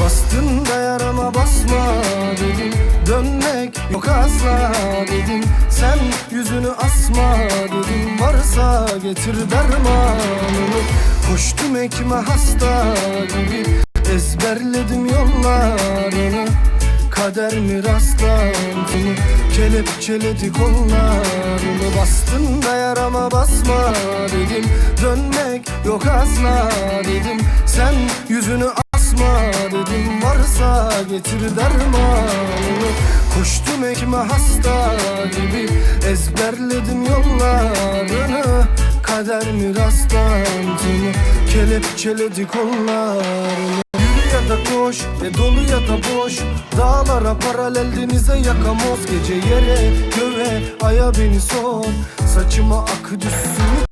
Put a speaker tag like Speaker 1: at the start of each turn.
Speaker 1: Bastın da yarama basma dedim Dönmek yok asla dedim Sen yüzünü asma dedim Varsa getir dermanını. Koştum ekme hasta gibi. Ezberledim yollarını. Kader mi rastlantını Kelepçeledi kollarını. Bastın da yarama basma dedim Dönmek yok asla dedim Sen yüzünü getir dermanını Koştum ekme hasta gibi Ezberledim yollarını. Kader mi rastlantını Kelepçeledi kollarını. Ya da koş ve dolu ya da boş. Dağlara paralel denize yakamoz. Gece yere göğe aya beni sor Saçıma akı düşsün